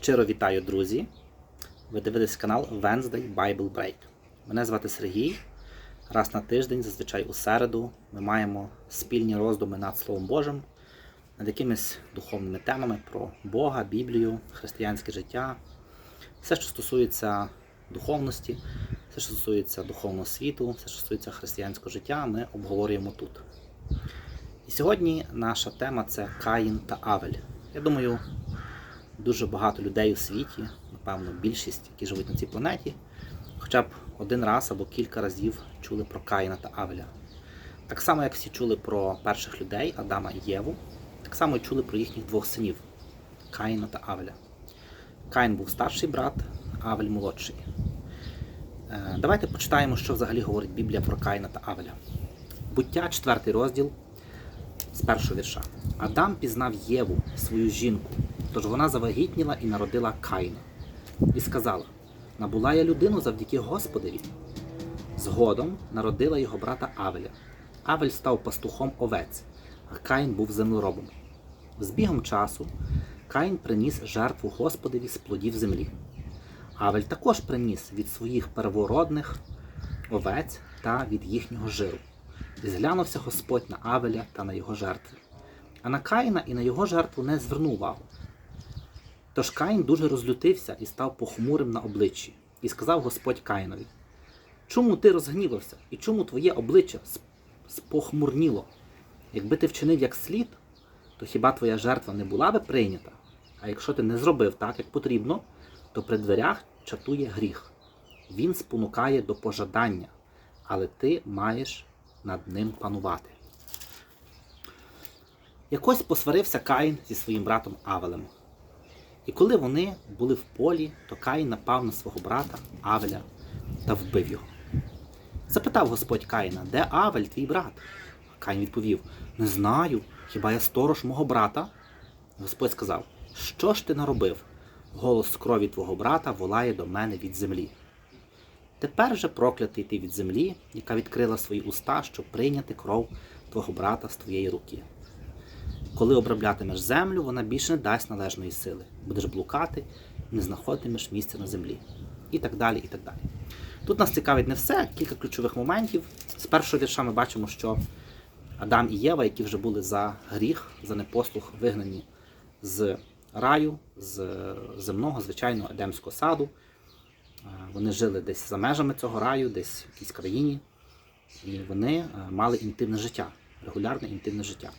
Щиро вітаю, друзі! Ви дивитесь канал Wednesday Bible Break. Мене звати Сергій. Раз на тиждень, зазвичай у середу, ми маємо спільні роздуми над Словом Божим, над якимись духовними темами про Бога, Біблію, християнське життя, все, що стосується духовності, все, що стосується духовного світу, все, що стосується християнського життя, ми обговорюємо тут. І сьогодні наша тема це Каїн та Авель. Я думаю, дуже багато людей у світі, напевно, більшість, які живуть на цій планеті, хоча б один раз або кілька разів чули про Каїна та Авеля. Так само, як всі чули про перших людей Адама і Єву, так само і чули про їхніх двох синів Каїна та Авеля. Каїн був старший брат, Авель молодший. Е, Давайте почитаємо, що взагалі говорить Біблія про Каїна та Авеля. Буття, 4 розділ з першого вірша. Адам пізнав Єву, свою жінку, тож вона завагітніла і народила Каїна. І сказала: Набула я людину завдяки Господеві. Згодом народила його брата Авеля. Авель став пастухом овець, а Каїн був землеробом. З бігом часу Каїн приніс жертву Господеві з плодів землі. Авель також приніс від своїх первородних овець та від їхнього жиру. І зглянувся Господь на Авеля та на його жертви. А на Каїна і на його жертву не звернув увагу. Тож Каїн дуже розлютився і став похмурим на обличчі, і сказав Господь Каїнові: Чому ти розгнівався, і чому твоє обличчя спохмурніло? Якби ти вчинив як слід, то хіба твоя жертва не була би прийнята? А якщо ти не зробив так, як потрібно, то при дверях чатує гріх. Він спонукає до пожадання, але ти маєш над ним панувати. Якось посварився Каїн зі своїм братом Авелем. І коли вони були в полі, то Каїн напав на свого брата Авеля та вбив його. Запитав Господь Каїна, де Авель, твій брат? Каїн відповів: Не знаю, хіба я сторож мого брата? Господь сказав: Що ж ти наробив? Голос крові твого брата волає до мене від землі. Тепер же проклятий ти від землі, яка відкрила свої уста, щоб прийняти кров твого брата з твоєї руки. Коли оброблятимеш землю, вона більше не дасть належної сили. Будеш блукати, не знаходитимеш місця на землі. І так далі, і так далі. Тут нас цікавить не все, кілька ключових моментів. З першого вірша ми бачимо, що Адам і Єва, які вже були за гріх, за непослух, вигнані з раю, з земного, звичайного Едемського саду. Е, Вони жили десь за межами цього раю, десь в якійсь країні, і вони е, мали інтимне життя, регулярне інтимне життя.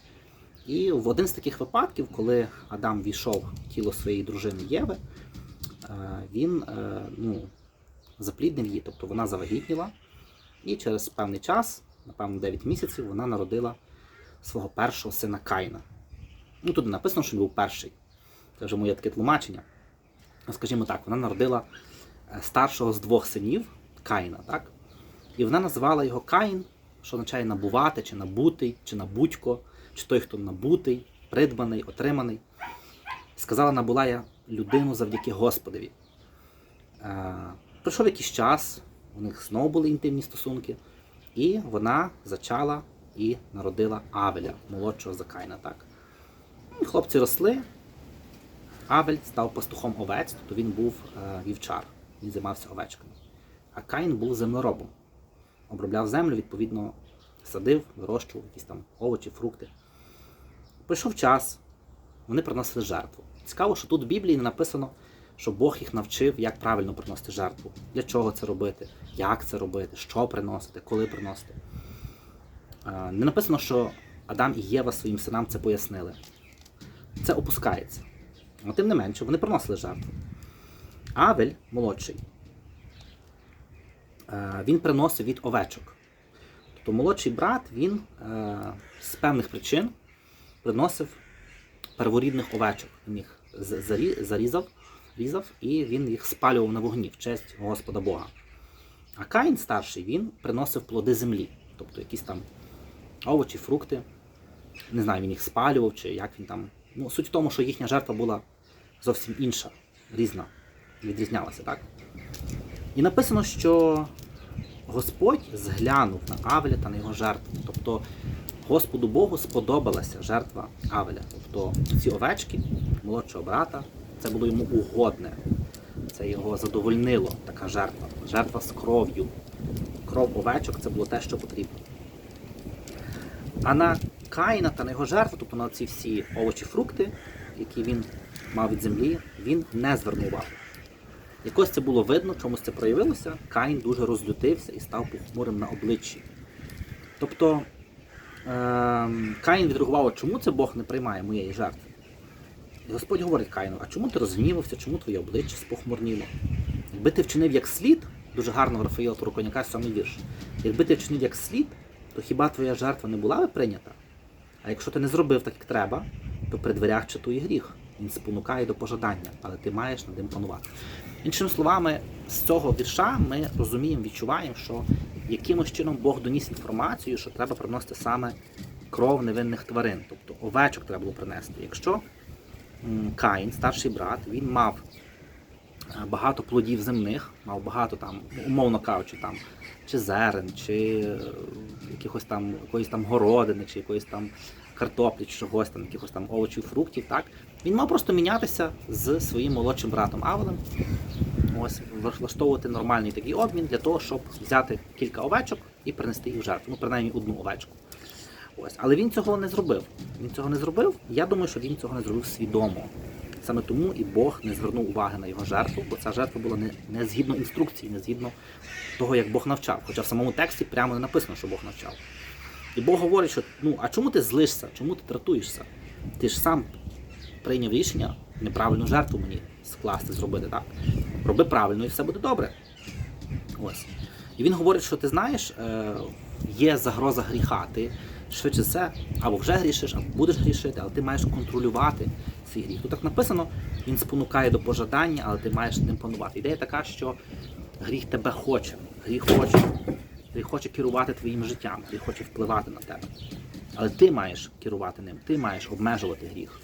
І в один з таких випадків, коли Адам війшов в тіло своєї дружини Єви, е, він е, ну, запліднив її, тобто вона завагітніла, і через певний час, напевно, 9 місяців, вона народила свого першого сина Каїна. Ну, тут написано, що він був перший. Це вже моє таке тлумачення. Ну, Скажімо так, вона народила е, старшого з двох синів Каїна, так? І вона називала його Каїн, що означає набувати, чи набутий, чи набудько, чи той, хто набутий, придбаний, отриманий. Сказала, набула я людину завдяки Господові. Е, пройшов якийсь час, у них знову були інтимні стосунки, і вона зачала і народила Авеля, молодшого за Каїна. Так? І хлопці росли. Авель став пастухом овець, тобто він був е, вівчар, він займався овечками. А Каїн був землеробом. Обробляв землю, відповідно, садив, вирощував якісь там овочі, фрукти. Прийшов час, вони приносили жертву. Цікаво, що тут в Біблії не написано, що Бог їх навчив, як правильно приносити жертву, для чого це робити, як це робити, що приносити, коли приносити. Не написано, що Адам і Єва своїм синам це пояснили. Це опускається. Але тим не менше, вони приносили жертву. Авель, молодший, він приносив від овечок. Тобто молодший брат він е, з певних причин приносив перворідних овечок. Він їх зарізав, різав, і він їх спалював на вогні в честь Господа Бога. А Каїн старший він приносив плоди землі, тобто якісь там овочі, фрукти. Не знаю, він їх спалював чи як він там. Ну, суть в тому, що їхня жертва була зовсім інша, різна, відрізнялася, так? І написано, що Господь зглянув на Авеля та на його жертву. Тобто Господу Богу сподобалася жертва Авеля. Тобто ці овечки, молодшого брата, Це було йому угодне. Це його задовольнило, така жертва. Жертва з кров'ю. Кров овечок це було те, що потрібно. А на Каїна та на його жертву, тобто на ці всі овочі, фрукти, які він мав від землі, він не звернув увагу. Якось це було видно, чомусь це проявилося. Каїн дуже розлютився і став похмурим на обличчі. Тобто Каїн відреагував, чому це Бог не приймає моєї жертви. І Господь говорить Каїну, а чому ти розгнівався, чому твоє обличчя спохмурніло? Якби ти вчинив як слід, дуже гарно Рафаїла Турконяка сьомий вірш. Якби ти вчинив як слід, то хіба твоя жертва не була би прийнята? А якщо ти не зробив так, як треба, то при дверях чатує гріх. Він спонукає до пожадання, але ти маєш над ним панувати. Іншими словами, з цього вірша ми розуміємо, відчуваємо, що якимось чином Бог доніс інформацію, що треба приносити саме кров невинних тварин, тобто овечок треба було принести. Якщо Каїн, старший брат, він мав е, багато плодів земних, мав багато там, умовно кажучи, там чи зерен, чи е, якихось там якоїсь там городини, чи якоїсь там картоплі, чи чогось там, якихось там овочів, фруктів, так він мав просто мінятися з своїм молодшим братом Авелем. Ось влаштовувати нормальний такий обмін для того, щоб взяти кілька овечок і принести їх в жертву. Ну, принаймні одну овечку. Ось. Але він цього не зробив. Він цього не зробив. Я думаю, що він цього не зробив свідомо. Саме тому і Бог не звернув уваги на його жертву, бо ця жертва була не, не згідно інструкції, не згідно того, як Бог навчав. Хоча в самому тексті прямо не написано, що Бог навчав. І Бог говорить, що ну, а чому ти злишся? Чому ти дратуєшся? Ти ж сам прийняв рішення неправильну жертву мені скласти, зробити так. Роби правильно і все буде добре. Ось. І він говорить, що ти знаєш, е, є загроза гріха. Ти швидше все або вже грішиш, або будеш грішити, але ти маєш контролювати свій гріх. Тут так написано, він спонукає до пожадання, але ти маєш ним панувати. Ідея така, що гріх тебе хоче, гріх хоче, гріх хоче керувати твоїм життям, гріх хоче впливати на тебе. Але ти маєш керувати ним, ти маєш обмежувати гріх.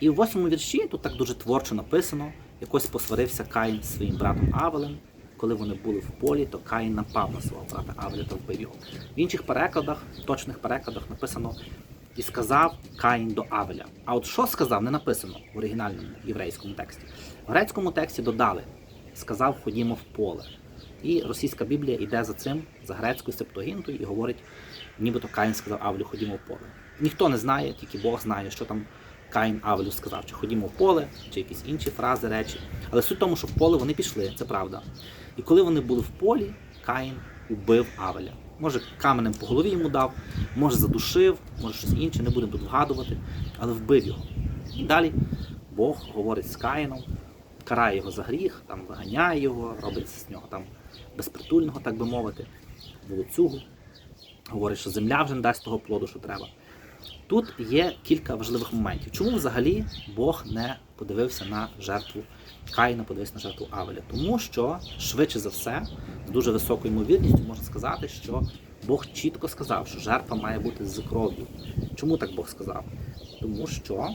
І в восьмому вірші тут так дуже творчо написано: якось посварився Каїн зі своїм братом Авелем. Коли вони були в полі, то Каїн напав на свого брата Авеля та вбив його. В інших перекладах, точних перекладах написано і сказав Каїн до Авеля. А от що сказав, не написано в оригінальному єврейському тексті. В грецькому тексті додали сказав, ходімо в поле. І російська Біблія йде за цим, за грецькою септогінтою, і говорить, нібито Каїн сказав Авлю, ходімо в поле. Ніхто не знає, тільки Бог знає, що там Каїн Авелю сказав, чи ходімо в поле, чи якісь інші фрази, речі. Але суть в тому, що в поле вони пішли, це правда. І коли вони були в полі, Каїн убив Авеля. Може, каменем по голові йому дав, може задушив, може щось інше, не будемо тут вгадувати, але вбив його. І далі Бог говорить з Каїном, карає його за гріх, там виганяє його, робить з нього там безпритульного, так би мовити, волоцюгу. Говорить, що земля вже не дасть того плоду, що треба. Тут є кілька важливих моментів. Чому взагалі Бог не подивився на жертву Каїна, подивився на жертву Авеля? Тому що, швидше за все, з дуже високою ймовірністю можна сказати, що Бог чітко сказав, що жертва має бути з кров'ю. Чому так Бог сказав? Тому що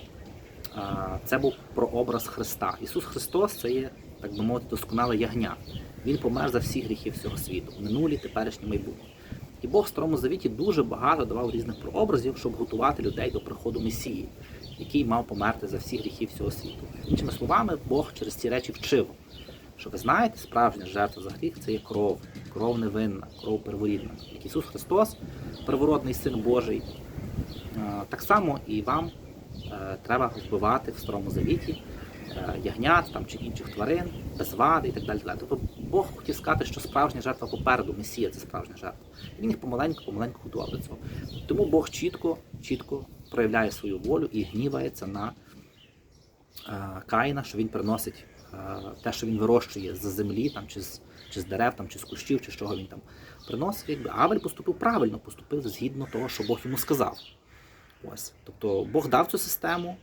а, це був прообраз Христа. Ісус Христос це є, так би мовити, досконале ягня. Він помер за всі гріхи всього світу, минулі, теперішні, майбутні. І Бог в Старому Завіті дуже багато давав різних прообразів, щоб готувати людей до приходу Месії, який мав померти за всі гріхи всього світу. Іншими словами, Бог через ці речі вчив, що ви знаєте, справжня жертва за гріх це є кров, кров невинна, кров перворідна. Як Ісус Христос, первородний Син Божий, е, так само і вам е, треба вбивати в Старому Завіті е, ягнят там, чи інших тварин, без вади і так далі. Тобто Бог хотів сказати, що справжня жертва попереду, Месія це справжня жертва. І він їх помаленьку, помаленьку готував до цього. Тому Бог чітко, чітко проявляє свою волю і гнівається на е, Каїна, що він приносить е, те, що він вирощує з землі, там, чи, з, чи з дерев, там, чи з кущів, чи з чого він там приносить. Якби Авель поступив правильно, поступив згідно того, що Бог йому сказав. Ось. Тобто Бог дав цю систему,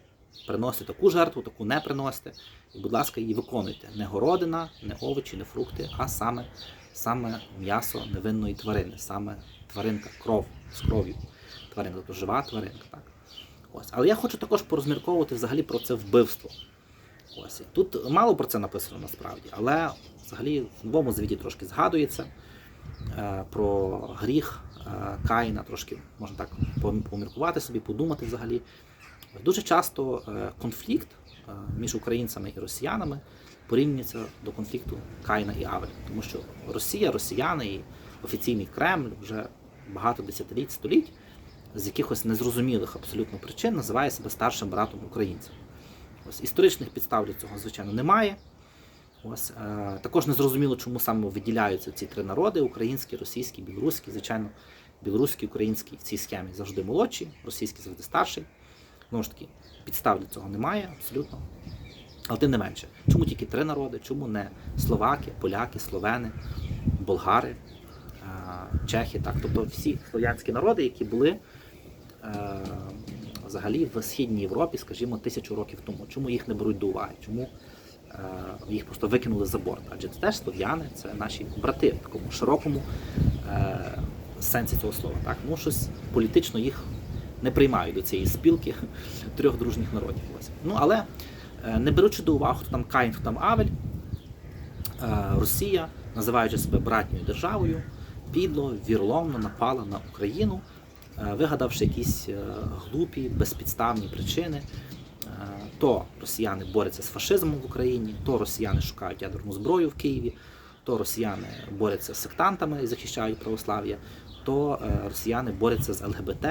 приносите таку жертву, таку не приносите. І, будь ласка, її виконуйте. Не городина, не овочі, не фрукти, а саме, саме м'ясо невинної тварини, саме тваринка, кров з кров'ю. Тваринка, тобто жива тваринка. Так? Ось. Але я хочу також порозмірковувати взагалі про це вбивство. Ось. Тут мало про це написано насправді, але взагалі в новому звіті трошки згадується е, про гріх е, Каїна, трошки можна так поміркувати собі, подумати взагалі. Дуже часто е, конфлікт е, між українцями і росіянами порівнюється до конфлікту Каїна і Авеля. Тому що Росія, росіяни і офіційний Кремль вже багато десятиліть, століть з якихось незрозумілих абсолютно причин називає себе старшим братом українців. Ось історичних підстав для цього, звичайно, немає. Ось е, також не зрозуміло, чому саме виділяються ці три народи: український, російський, білоруський. Звичайно, білоруський, український в цій схемі завжди молодший, російський завжди старший. Знову ж таки, підстав для цього немає абсолютно. Але тим не менше, чому тільки три народи? Чому не словаки, поляки, словени, болгари, е, чехи? Так, тобто всі слов'янські народи, які були е, взагалі в східній Європі, скажімо, тисячу років тому. Чому їх не беруть до уваги? Чому е, їх просто викинули за борт? Адже це теж слов'яни, це наші брати в такому широкому сенсі цього слова. Так? Ну, щось політично їх не приймають до цієї спілки трьох дружніх народів. Ось. Ну, але е, не беручи до уваги, хто там Каїн, хто там Авель, е, Росія, називаючи себе братньою державою, підло, віроломно напала на Україну, е, вигадавши якісь глупі, безпідставні причини. То росіяни борються з фашизмом в Україні, то росіяни шукають ядерну зброю в Києві, то росіяни борються з сектантами і захищають православ'я, то е, росіяни борються з ЛГБТ,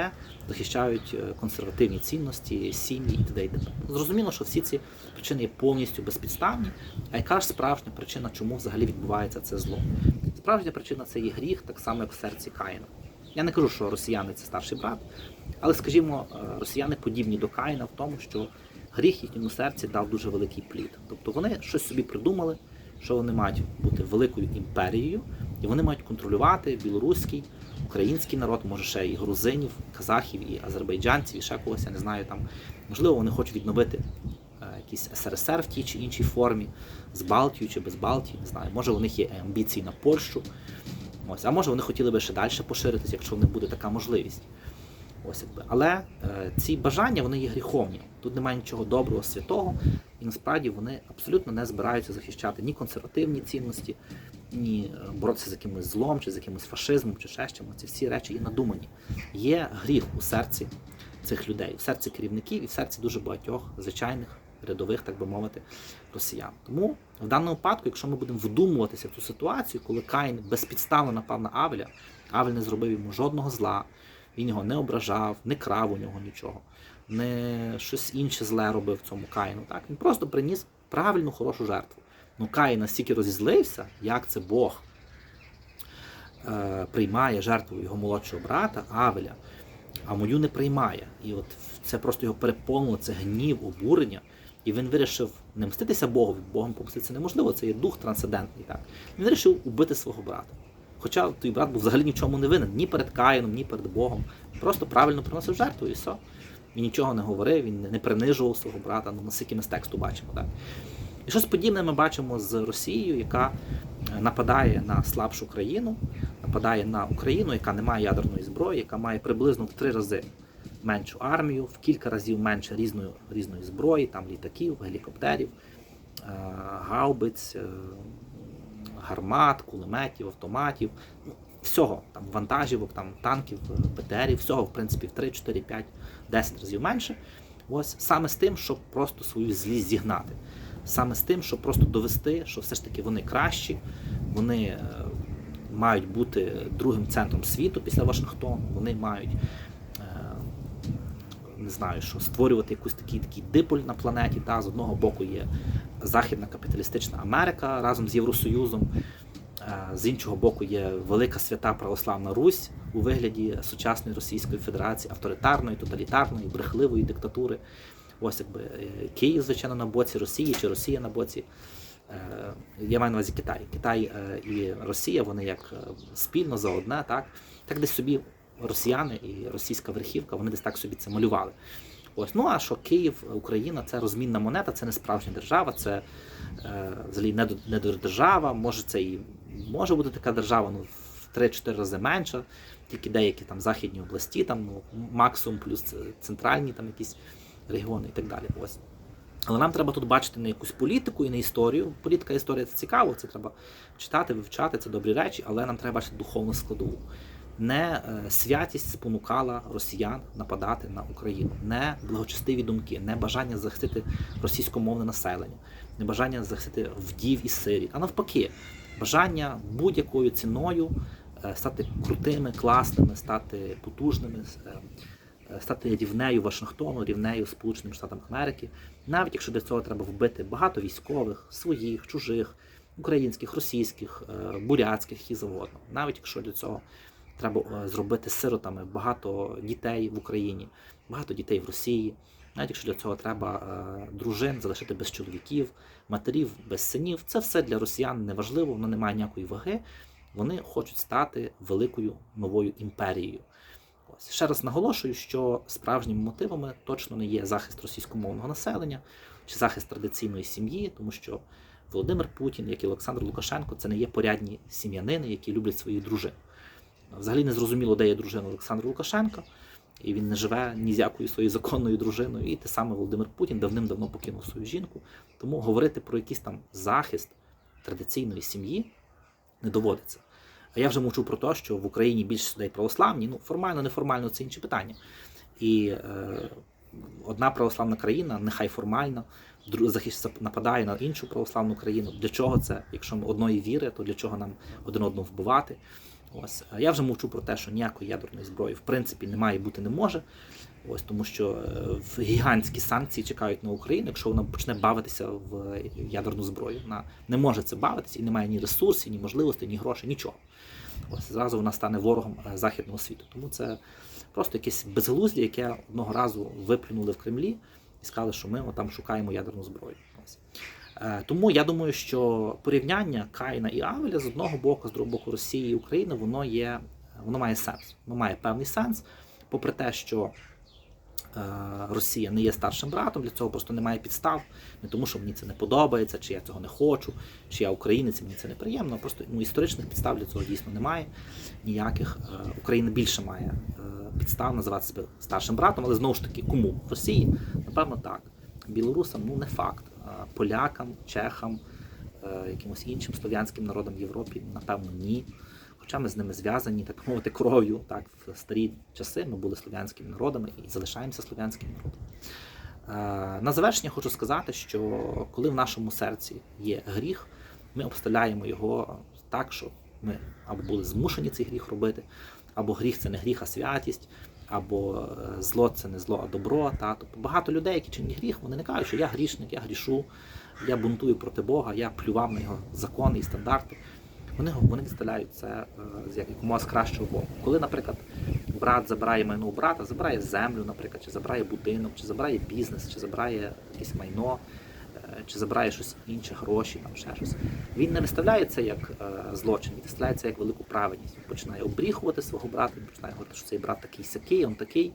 захищають е, консервативні цінності, сім'ї і т.д. і. Зрозуміло, що всі ці причини є повністю безпідставні. А яка ж справжня причина, чому взагалі відбувається це зло? Справжня причина це є гріх, так само як в серці Каїна. Я не кажу, що росіяни це старший брат, але скажімо, е, росіяни подібні до Каїна в тому, що гріх їхньому серці дав дуже великий плід. Тобто вони щось собі придумали, що вони мають бути великою імперією, і вони мають контролювати білоруський, український народ, може ще і грузинів, казахів, і азербайджанців, і ще когось, я не знаю там. Можливо, вони хочуть відновити е, якийсь СРСР в тій чи іншій формі, з Балтією чи без Балтії, не знаю. Може, у них є амбіції на Польщу. Ось, а може вони хотіли би ще далі поширитися, якщо в них буде така можливість. Ось якби. Але е, ці бажання вони є гріховні. Тут немає нічого доброго, святого, і насправді вони абсолютно не збираються захищати ні консервативні цінності, ні боротися з якимось злом, чи з якимось фашизмом, чи ще чимось. Ці всі речі є надумані. Є гріх у серці цих людей, в серці керівників і в серці дуже багатьох звичайних рядових, так би мовити, росіян. Тому в даному випадку, якщо ми будемо вдумуватися в цю ситуацію, коли Каїн безпідставно напав на Авеля, Авель не зробив йому жодного зла, він його не ображав, не крав у нього нічого, не щось інше зле робив цьому Каїну. Так? Він просто приніс правильну, хорошу жертву. Ну Каїн настільки розізлився, як це Бог е, приймає жертву його молодшого брата Авеля, а мою не приймає. І от це просто його переповнило, це гнів, обурення. І він вирішив не мститися Богу, Богом помститися неможливо, це є дух трансцендентний. Так? Він вирішив убити свого брата. Хоча той брат був взагалі ні в чому не винен, ні перед Каїном, ні перед Богом. Просто правильно приносив жертву і все. Він нічого не говорив, він не принижував свого брата, ну наскільки ми з тексту бачимо. Так? І щось подібне ми бачимо з Росією, яка е, нападає на слабшу країну, нападає на Україну, яка не має ядерної зброї, яка має приблизно в три рази меншу армію, в кілька разів менше різної, різної зброї, там літаків, гелікоптерів, е, гаубиць, е, гармат, кулеметів, автоматів, ну, всього, там вантажівок, там танків, БТРів, всього, в принципі, в 3, 4, 5, 10 разів менше. Ось саме з тим, щоб просто свою злість зігнати. Саме з тим, щоб просто довести, що все ж таки вони кращі, вони е, мають бути другим центром світу після Вашингтону, вони мають е, не знаю, що створювати якийсь такий такий диполь на планеті. Та, з одного боку є Західна капіталістична Америка разом з Євросоюзом, е, з іншого боку є велика свята православна Русь у вигляді сучасної Російської Федерації, авторитарної, тоталітарної, брехливої диктатури. Ось якби е, Київ, звичайно, на боці Росії чи Росія на боці. е, Я маю на увазі Китай. Китай е, і Росія, вони як спільно за одне, так? Так десь собі росіяни і російська верхівка, вони десь так собі це малювали. Ось, ну а що Київ, Україна це розмінна монета, це не справжня держава, це е, взагалі не, не держава. Може, це і може бути така держава, ну в 3-4 рази менша, тільки деякі там західні області, там ну, максимум плюс центральні там якісь регіони і так далі. Ось. Але нам треба тут бачити не якусь політику і не історію. Політика і історія це цікаво, це треба читати, вивчати, це добрі речі, але нам треба бачити духовну складову. Не е, святість спонукала росіян нападати на Україну, не благочестиві думки, не бажання захистити російськомовне населення, не бажання захистити вдів і сирі, а навпаки, бажання будь-якою ціною е, стати крутими, класними, стати потужними, е, стати рівнею Вашингтону, рівнею Сполученим Штатам Америки, навіть якщо для цього треба вбити багато військових, своїх, чужих, українських, російських, е, бурятських, які завгодно, навіть якщо для цього треба е, зробити сиротами багато дітей в Україні, багато дітей в Росії. Навіть якщо для цього треба е, дружин залишити без чоловіків, матерів без синів, це все для росіян не важливо, воно не має ніякої ваги. Вони хочуть стати великою новою імперією. Ще раз наголошую, що справжніми мотивами точно не є захист російськомовного населення чи захист традиційної сім'ї, тому що Володимир Путін, як і Олександр Лукашенко, це не є порядні сім'янини, які люблять своїх дружин. Взагалі не зрозуміло, де є дружина Олександра Лукашенка, і він не живе ні з якою своєю законною дружиною. І те саме Володимир Путін давним-давно покинув свою жінку. Тому говорити про якийсь там захист традиційної сім'ї не доводиться. А я вже мовчу про те, що в Україні більше людей православні, ну формально, неформально це інші питання. І е, одна православна країна, нехай формально, захист нападає на іншу православну країну. Для чого це? Якщо ми одної віри, то для чого нам один одного вбивати? Ось я вже мовчу про те, що ніякої ядерної зброї в принципі немає бути не може. Ось тому, що е, в гігантські санкції чекають на Україну, якщо вона почне бавитися в ядерну зброю. Вона не може це бавитися і немає ні ресурсів, ні можливостей, ні грошей, нічого. Ось зразу вона стане ворогом е, західного світу. Тому це просто якесь безглуздя, яке одного разу виплюнули в Кремлі і сказали, що ми там шукаємо ядерну зброю. Е, Тому я думаю, що порівняння Каїна і Авеля з одного боку, з другого боку Росії і України, воно є, воно має сенс. Воно має певний сенс, попри те, що Росія не є старшим братом, для цього просто немає підстав. Не тому, що мені це не подобається, чи я цього не хочу, чи я українець, мені це неприємно. Просто ну, історичних підстав для цього дійсно немає. Ніяких Е, Україна більше має е, підстав називати себе старшим братом, але знову ж таки, кому? Росії? Напевно, так. Білорусам ну не факт. Полякам, чехам, е, якимось іншим слов'янським народам в Європі, напевно, ні. Хоча ми з ними зв'язані, так мовити, кров'ю. Так, в старі часи ми були слов'янськими народами і залишаємося слов'янським народом. Е, На завершення хочу сказати, що коли в нашому серці є гріх, ми обставляємо його так, що ми або були змушені цей гріх робити, або гріх це не гріх, а святість, або е, зло це не зло, а добро. Та? Тобто багато людей, які чинять гріх, вони не кажуть, що я грішник, я грішу, я бунтую проти Бога, я плював на його закони і стандарти. Вони, вони відставляють це е, з як- якомога кращого боку. Коли, наприклад, брат забирає майно у брата, забирає землю, наприклад, чи забирає будинок, чи забирає бізнес, чи забирає якесь майно, е, чи забирає щось інше, гроші, там ще щось. Він не виставляє це як е, злочин, він виставляє це як велику праведність. Він починає обріхувати свого брата, він починає говорити, що цей брат такий сякий, он такий.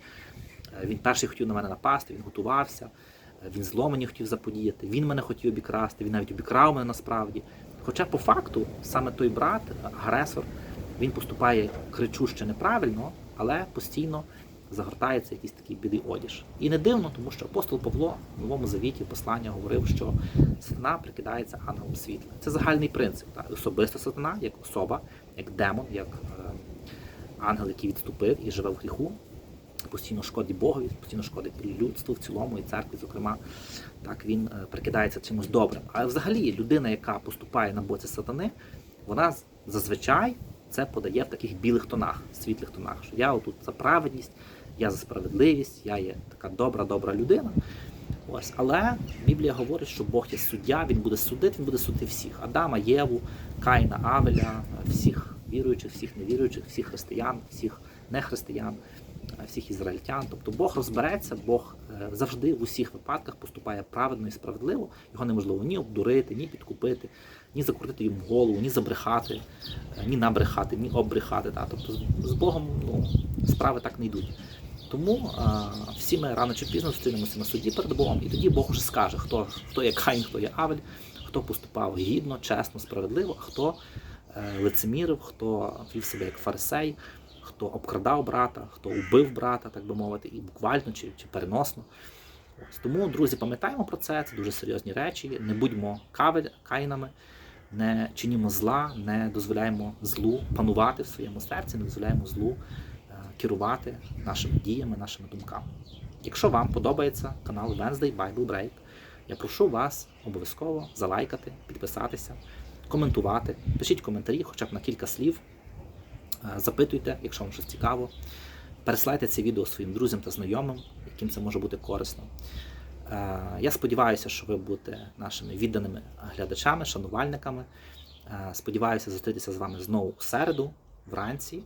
Він перший хотів на мене напасти, він готувався, він зло мені хотів заподіяти, він мене хотів обікрасти, він навіть обікрав мене насправді. Хоча по факту саме той брат, агресор, він поступає кричуще неправильно, але постійно загортається якийсь такий білий одіж. І не дивно, тому що апостол Павло в Новому Завіті послання говорив, що сатана прикидається ангелом світла. Це загальний принцип. Так? Особиста сатана, як особа, як демон, як е, ангел, який відступив і живе в гріху, постійно шкодить Богові, постійно шкодить людству в цілому і церкві, зокрема. Так він е, прикидається чимось добрим. Але взагалі людина, яка поступає на боці сатани, вона зазвичай це подає в таких білих тонах, світлих тонах. Що я отут за праведність, я за справедливість, я є така добра, добра людина. Ось, але Біблія говорить, що Бог є суддя, він буде судити, він буде судити всіх: Адама, Єву, Каїна, Авеля, всіх віруючих, всіх невіруючих, всіх християн, всіх нехристиян, всіх ізраїльтян. Тобто Бог розбереться, Бог е, завжди в усіх випадках поступає праведно і справедливо. Його неможливо ні обдурити, ні підкупити, ні закрутити йому голову, ні забрехати, е, ні набрехати, ні обрехати. Та. Тобто з- Богом ну, справи так не йдуть. Тому а, всі ми рано чи пізно зустрінемося на суді перед Богом, і тоді Бог уже скаже, хто, хто є Каїн, хто є Авель, хто поступав гідно, чесно, справедливо, а хто е, лицемірив, хто вів себе як фарисей, хто обкрадав брата, хто убив брата, так би мовити, і буквально чи, чи переносно. Ось. Тому, друзі, пам'ятаємо про це, це дуже серйозні речі. Не будьмо каїнами, не чинімо зла, не дозволяємо злу панувати в своєму серці, не дозволяємо злу е, керувати нашими діями, нашими думками. Якщо вам подобається канал Wednesday Bible Break, я прошу вас обов'язково залайкати, підписатися, коментувати, пишіть коментарі, хоча б на кілька слів. Е, Запитуйте, якщо вам щось цікаво. Пересилайте це відео своїм друзям та знайомим, яким це може бути корисно. Е, Я сподіваюся, що ви будете нашими відданими глядачами, шанувальниками. Е, Сподіваюся зустрітися з вами знову в середу, вранці.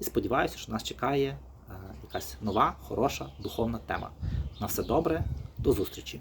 І сподіваюся, що нас чекає якась нова, хороша духовна тема. На все добре, до зустрічі!